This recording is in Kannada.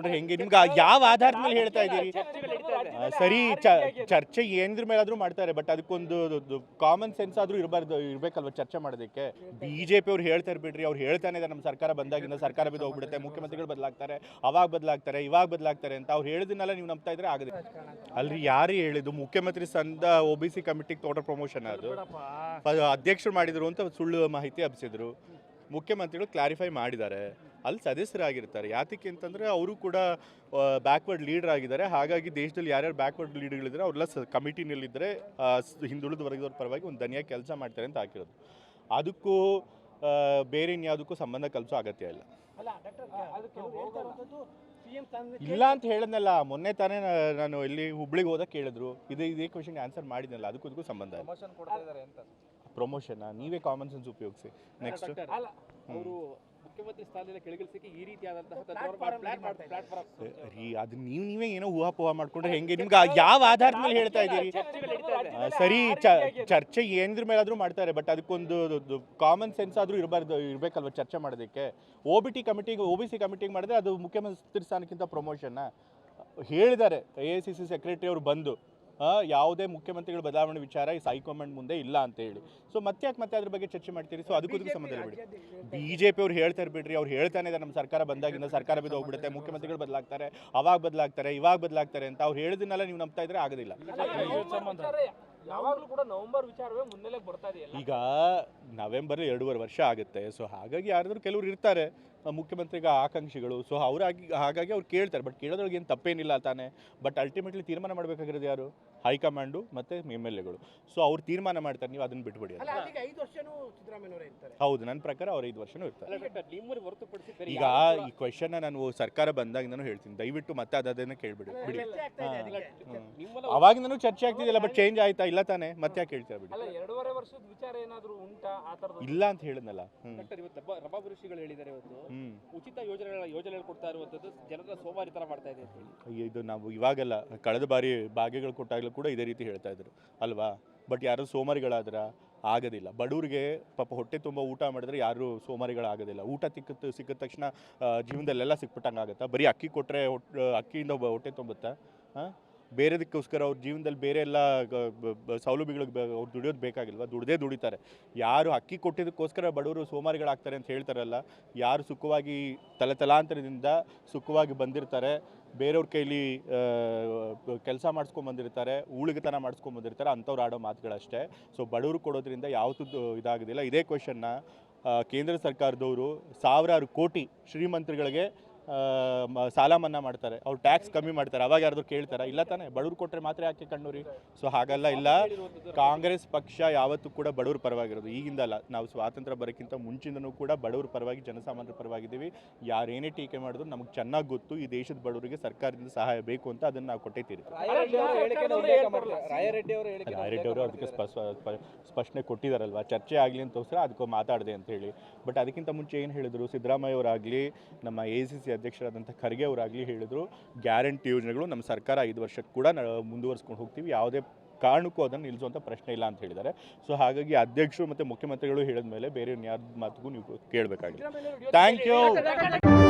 ಮಾಡ್ಕೊಂಡ್ರೆ ಹೆಂಗೆ? ನಿಮ್ಗೆ ಆ ಯಾವ ಆಧಾರದ ಮೇಲೆ ಹೇಳ್ತಾ ಇದ್ದೀರಿ? ಆ, ಸರಿ ಚ- ಚರ್ಚೆ ಏನಿದ್ರ ಮೇಲಾದ್ರೂ ಮಾಡ್ತಾರೆ ಬಟ್ ಅದಕ್ಕೊಂದು ಕಾಮನ್ ಸೆನ್ಸ್ ಆದ್ರೂ ಇರಬಾರ್ದು ಇರ್ಬೇಕಲ್ವ ಚರ್ಚೆ ಮಾಡೋದಕ್ಕೆ? ಬಿಜೆಪಿ ಅವ್ರು ಹೇಳ್ತಾ ಬಿಡ್ರಿ ಅವ್ರು ಹೇಳ್ತಾನೆ ಇದೆ ನಮ್ಮ ಸರ್ಕಾರ ಬಂದಾಗಿಂದ ಸರ್ಕಾರ ಬಿದ್ದು ಹೋಗ್ಬಿಡುತ್ತೆ ಮುಖ್ಯಮಂತ್ರಿಗಳು ಬದಲಾಗ್ತಾರೆ ಅವಾಗ ಬದಲಾಗ್ತಾರೆ ಇವಾಗ ಬದಲಾಗ್ತಾರೆ ಅಂತ ಅವ್ರು ಹೇಳಿದನ್ನೆಲ್ಲ ನೀವು ನಂಬ್ತಾ ಇದ್ರೆ ಆಗದೆ ಅಲ್ರಿ ಯಾರು ಹೇಳಿದ್ದು ಮುಖ್ಯಮಂತ್ರಿ ಸಂದ ಒ ಬಿ ಸಿ ಕಮಿಟಿಗೆ ತೋಟ ಪ್ರಮೋಷನ್ ಅದು. ಅದು ಅಧ್ಯಕ್ಷರು ಮಾಡಿದ್ರು ಅಂತ ಸುಳ್ಳು ಮಾಹಿತಿ ಹಬ್ಸಿದ್ರು. ಮುಖ್ಯಮಂತ್ರಿಗಳು ಕ್ಲಾರಿಫೈ ಮಾಡಿದ್ದಾರೆ. ಅಲ್ಲಿ ಸದಸ್ಯರಾಗಿರ್ತಾರೆ. ಯಾತಕ್ಕೆ ಅಂತಂದರೆ ಅವರು ಕೂಡ ಬ್ಯಾಕ್ವರ್ಡ್ ಲೀಡರ್ ಆಗಿದ್ದಾರೆ. ಹಾಗಾಗಿ ದೇಶದಲ್ಲಿ ಯಾರ್ಯಾರು ಬ್ಯಾಕ್ವರ್ಡ್ ಲೀಡರ್ಗಳಿದ್ದಾರೆ ಅವರೆಲ್ಲ ಸ ಕಮಿಟಿನಲ್ಲಿದ್ದರೆ ಹಿಂದುಳಿದ ವರ್ಗದವ್ರ ಪರವಾಗಿ ಒಂದು ದನಿಯಾಗಿ ಕೆಲಸ ಮಾಡ್ತಾರೆ ಅಂತ ಹಾಕಿರೋದು. ಅದಕ್ಕೂ ಬೇರೆ ಇನ್ಯಾವುದಕ್ಕೂ ಸಂಬಂಧ ಕಲಿಸೋ ಅಗತ್ಯ ಇಲ್ಲ. ಇಲ್ಲ ಅಂತ ಹೇಳಿದ್ನಲ್ಲ ಮೊನ್ನೆ ತಾನೇ ನಾನು ಇಲ್ಲಿ ಹುಬ್ಳಿಗೆ ಹೋದಾಗ ಕೇಳಿದ್ರು. ಇದು ಇದೇ ಕ್ವಶನ್ಗೆ ಆನ್ಸರ್ ಮಾಡಿದ್ನಲ್ಲ ಅದಕ್ಕೂ ಸಂಬಂಧ ಪ್ರಮೋಷನ್ ನೀವೇ ಕಾಮನ್ ಸೆನ್ಸ್ ಉಪಯೋಗಿಸಿ. ನೆಕ್ಸ್ಟ್ ಅವರು ಮುಖ್ಯಮಂತ್ರಿ ಸ್ಥಾನದಿಂದ ಕೆಳಗಿಳಿಸಕ್ಕೆ ಈ ರೀತಿಯಾದಂತಹ ಅದು ನೀವು ನೀವೇ ಏನೋ ಊಹಾಪೋಹ ಮಾಡ್ಕೊಂಡ್ರೆ ಹೆಂಗೆ? ನಿಮ್ಗೆ ಯಾವ ಆಧಾರದ ಮೇಲೆ ಹೇಳ್ತಾ ಇದ್ದೀರಿ? ಸರಿ ಚ- ಚರ್ಚೆ ಏನಿದ್ರ ಮೇಲಾದ್ರೂ ಮಾಡ್ತಾರೆ ಬಟ್ ಅದಕ್ಕೊಂದು ಕಾಮನ್ ಸೆನ್ಸ್ ಆದ್ರೂ ಇರಬಾರ್ದು ಇರಬೇಕಲ್ವ ಚರ್ಚೆ ಮಾಡೋದಕ್ಕೆ? ಒ ಬಿ ಟಿ ಕಮಿಟಿಗೆ ಒ ಬಿ ಸಿ ಕಮಿಟಿಗೆ ಮಾಡಿದ್ರೆ ಅದು ಮುಖ್ಯಮಂತ್ರಿ ಸ್ಥಾನಕ್ಕಿಂತ ಪ್ರಮೋಷನ್ನ ಹೇಳಿದ್ದಾರೆ A I C C secretary ಅವರು ಬಂದು. ಯಾವುದೇ ಮುಖ್ಯಮಂತ್ರಿಗಳ ಬದಲಾವಣೆ ವಿಚಾರ ಈ ಹೈಕಮಾಂಡ್ ಮುಂದೆ ಇಲ್ಲ ಅಂತ ಹೇಳಿ. ಸೊ ಮತ್ತೆ ಯಾಕೆ ಮತ್ತೆ ಅದ್ರ ಬಗ್ಗೆ ಚರ್ಚೆ ಮಾಡ್ತೀರಿ? ಸೊ ಅದಕ್ಕೂ ಸಂಬಂಧ ಇಲ್ಲ ಬಿಡಿ ಬಿಜೆಪಿ ಅವ್ರು ಹೇಳ್ತಾರೆ ಬಿಡ್ರಿ ಅವ್ರು ಹೇಳ್ತಾನೆ ಇದ್ದಾರೆ ನಮ್ಮ ಸರ್ಕಾರ ಬಂದಾಗಿಂದ ಸರ್ಕಾರ ಬಿದ್ದು ಹೋಗ್ಬಿಡುತ್ತೆ ಮುಖ್ಯಮಂತ್ರಿಗಳು ಬದಲಾಗ್ತಾರೆ ಅವಾಗ ಬದಲಾಗ್ತಾರೆ ಇವಾಗ ಬದಲಾಗ್ತಾರೆ ಅಂತ ಅವ್ರು ಹೇಳಿದನ್ನೆಲ್ಲ ನೀವು ನಂಬ್ತಾ ಇದ್ರೆ ಆಗೋದಿಲ್ಲ. ಯಾವಾಗಲೂ ಕೂಡ ನವೆಂಬರ್ ವಿಚಾರವೇ ಮುನ್ನೆಲೆಗೆ ಬರ್ತಾ ಇದೆಯಲ್ಲ. ಈಗ ನವೆಂಬರ್ ಎರಡೂವರೆ ವರ್ಷ ಆಗುತ್ತೆ. ಸೊ ಹಾಗಾಗಿ ಯಾರಾದರೂ ಕೆಲವರು ಇರ್ತಾರೆ ಮುಖ್ಯಮಂತ್ರಿಗ ಆಕಾಂಕ್ಷಿಗಳು. ಸೊ ಅವರಾಗಿ ಹಾಗಾಗಿ ಅವ್ರು ಕೇಳ್ತಾರೆ. ಬಟ್ ಕೇಳೋದ್ರೊಳಗೆ ಏನು ತಪ್ಪೇನಿಲ್ಲ ತಾನೆ? ಬಟ್ ಅಲ್ಟಿಮೇಟ್ಲಿ ತೀರ್ಮಾನ ಮಾಡಬೇಕಾಗಿರೋದು ಯಾರು? ಹೈಕಮಾಂಡು ಮತ್ತು ಎಂ ಎಲ್ ಎಗಳು ಸೊ ಅವ್ರು ತೀರ್ಮಾನ ಮಾಡ್ತಾರೆ. ನೀವು ಅದನ್ನ ಬಿಟ್ಬಿಡಿ ಅದು. ಅಲ್ಲ ಅದಕ್ಕೆ ಐದು ವರ್ಷನೂ ಸಿದ್ದರಾಮಯ್ಯನವರೇ ಇರ್ತಾರೆ. ಹೌದು ನನ್ನ ಪ್ರಕಾರ ಅವ್ರು ಐದು ವರ್ಷನೂ ಇರ್ತಾರೆ. ಈಗ ಈ ಕ್ವೆಶನ್ ನಾನು ಸರ್ಕಾರ ಬಂದಾಗಿಂದನೂ ಹೇಳ್ತೀನಿ. ದಯವಿಟ್ಟು ಮತ್ತೆ ಅದನ್ನು ಕೇಳ್ಬಿಡಿ. ಬಿಡಿ. ಅವಾಗಿಂದನೂ ಚರ್ಚೆ ಆಗ್ತಿದೆಯಲ್ಲ ಬಟ್ ಚೇಂಜ್ ಆಯ್ತಾ ಇಲ್ಲ ತಾನೆ ಮತ್ತೆ ಯಾಕೆ ಹೇಳ್ತೀರಾ ಬಿಡಿ? ಅಲ್ಲ ಎರಡೂವರೆ ವರ್ಷದ ವಿಚಾರ ಏನಾದರೂ ಉಂಟಾ ಆ ಇಲ್ಲ ಅಂತ ಹೇಳಿದ್ನಲ್ಲ. ಹ್ಮ್. ಡಾಕ್ಟರ್ ಇವತ್ತು ರಬ್ಬ- ರಬ್ಬಾ ಋಷಿಗಳು ಹೇಳಿದ್ದಾರೆ ಇವತ್ತು. ಹ್ಮ್. ಉಚಿತ ಯೋಜನೆಗಳ ಯೋಜನೆಗಳು ಕೊಡ್ತಾ ಇರುವಂತದ್ದು ಜನರ ಸೋಮಾರಿ ತರ ಮಾಡ್ತಾ ಇದೆ ಅಂತ ಹೇಳಿ. ಅಯ್ಯೋ, ಇದು ನಾವು ಇವಾಗಲ್ಲ ಕಳೆದ ಬಾರಿ ಭಾಗ್ಯಗಳು ಕೊಟ್ಟಾಗಲೂ ಕೂಡ ಇದೇ ರೀತಿ ಹೇಳ್ತಾ ಇದ್ರು ಅಲ್ವಾ? ಬಟ್ ಯಾರು ಸೋಮಾರಿಗಳಾದ್ರ ಆಗೋದಿಲ್ಲ. ಬಡವ್ರಿಗೆ ಪಾಪ ಹೊಟ್ಟೆ ತುಂಬ ಊಟ ಮಾಡಿದ್ರೆ ಯಾರು ಸೋಮಾರಿಗಳಾಗೋದಿಲ್ಲ. ಊಟ ತಿಕ್ಕತ್ತು ಸಿಕ್ಕಿದ ತಕ್ಷಣ ಆ, ಜೀವನದಲ್ಲೆಲ್ಲ ಸಿಕ್ಬಿಟ್ಟಂಗೆ ಆಗುತ್ತಾ ಬರೀ ಅಕ್ಕಿ ಕೊಟ್ಟರೆ ಅಕ್ಕಿಯಿಂದ ಒಬ್ಬ ಹೊಟ್ಟೆ ತುಂಬುತ್ತಾ? ಹಾಂ? ಬೇರೆದಕ್ಕೋಸ್ಕರ ಅವ್ರ ಜೀವನದಲ್ಲಿ ಬೇರೆ ಎಲ್ಲ ಸೌಲಭ್ಯಗಳಿಗೆ ಅವ್ರು ದುಡಿಯೋದು ಬೇಕಾಗಿಲ್ವಾ? ದುಡ್ದೇ ದುಡಿತಾರೆ. ಯಾರು ಅಕ್ಕಿ ಕೊಟ್ಟಿದ್ದಕ್ಕೋಸ್ಕರ ಬಡವರು ಸೋಮಾರಿಗಳಾಗ್ತಾರೆ ಅಂತ ಹೇಳ್ತಾರಲ್ಲ, ಯಾರು ಸುಖವಾಗಿ ತಲೆ ತಲಾಂತರದಿಂದ ಸುಖವಾಗಿ ಬಂದಿರ್ತಾರೆ, ಬೇರೆಯವ್ರ ಕೈಲಿ ಕೆಲಸ ಮಾಡಿಸ್ಕೊಂಬಂದಿರ್ತಾರೆ ಊಳಿಗೆತನ ಮಾಡಿಸ್ಕೊಂಬಂದಿರ್ತಾರೆ ಅಂಥವ್ರು ಆಡೋ ಮಾತುಗಳಷ್ಟೇ. ಸೊ ಬಡವರು ಕೊಡೋದ್ರಿಂದ ಯಾವತ್ತೂ ಇದಾಗೋದಿಲ್ಲ. ಇದೇ ಕ್ವೆಶನ್ನ ಕೇಂದ್ರ ಸರ್ಕಾರದವರು ಸಾವಿರಾರು ಕೋಟಿ ಶ್ರೀಮಂತರುಗಳಿಗೆ ಸಾಲ ಮನ್ನಾ ಮಾಡ್ತಾರೆ. ಅವ್ರು ಟ್ಯಾಕ್ಸ್ ಕಮ್ಮಿ ಮಾಡ್ತಾರೆ. ಅವಾಗ ಯಾರಾದ್ರು ಕೇಳ್ತಾರ? ಇಲ್ಲ ತಾನೇ. ಬಡವ್ರು ಕೊಟ್ಟರೆ ಮಾತ್ರ ಯಾಕೆ ಕಣ್ಣೂರಿ? ಸೊ ಹಾಗಲ್ಲ ಇಲ್ಲ. ಕಾಂಗ್ರೆಸ್ ಪಕ್ಷ ಯಾವತ್ತೂ ಕೂಡ ಬಡವ್ರ ಪರವಾಗಿರೋದು. ಈಗಿಂದಲ್ಲ. ನಾವು ಸ್ವಾತಂತ್ರ್ಯ ಬರೋಕ್ಕಿಂತ ಮುಂಚಿಂದನೂ ಕೂಡ ಬಡವ್ರ ಪರವಾಗಿ ಜನಸಾಮಾನ್ಯರ ಪರವಾಗಿದ್ದೀವಿ. ಯಾರೇನೇ ಟೀಕೆ ಮಾಡಿದ್ರು ನಮಗೆ ಚೆನ್ನಾಗಿ ಗೊತ್ತು. ಈ ದೇಶದ ಬಡವರಿಗೆ ಸರ್ಕಾರದಿಂದ ಸಹಾಯ ಬೇಕು ಅಂತ ಅದನ್ನು ನಾವು ಕೊಟ್ಟಿದ್ದೀರಿ ರಾಯರೆಡ್ಡಿ ಅವರ ಅದಕ್ಕೆ ಸ್ಪಷ್ಟ ಸ್ಪ- ಸ್ಪಷ್ಟನೆ ಕೊಟ್ಟಿದ್ದಾರಲ್ವಾ ಚರ್ಚೆ ಆಗಲಿ ಅಂತೋಸ್ಕರ ಅದಕ್ಕೂ ಮಾತಾಡಿದೆ ಅಂತ ಹೇಳಿ. ಬಟ್ ಅದಕ್ಕಿಂತ ಮುಂಚೆ ಏನು ಹೇಳಿದ್ರು? ಸಿದ್ದರಾಮಯ್ಯ ಅವರಾಗಲಿ ನಮ್ಮ ಎ ಸಿ ಸಿ ಅಧ್ಯಕ್ಷರಾದಂಥ ಖರ್ಗೆ ಅವರಾಗಲಿ ಹೇಳಿದರು ಗ್ಯಾರಂಟಿ ಯೋಜನೆಗಳು ನಮ್ಮ ಸರ್ಕಾರ ಐದು ವರ್ಷಕ್ಕೆ ಕೂಡ ಮುಂದುವರಿಸ್ಕೊಂಡು ಹೋಗ್ತೀವಿ. ಯಾವುದೇ ಕಾರಣಕ್ಕೂ ಅದನ್ನು ನಿಲ್ಲಿಸುವಂಥ ಪ್ರಶ್ನೆ ಇಲ್ಲ ಅಂತ ಹೇಳಿದ್ದಾರೆ. ಸೊ ಹಾಗಾಗಿ ಅಧ್ಯಕ್ಷರು ಮತ್ತು ಮುಖ್ಯಮಂತ್ರಿಗಳು ಹೇಳಿದ ಮೇಲೆ ಬೇರೆ ಯಾರ ಮಾತಿಗೂ ನೀವು ಕೇಳಬೇಕಾಗಿದೆ ಥ್ಯಾಂಕ್ ಯು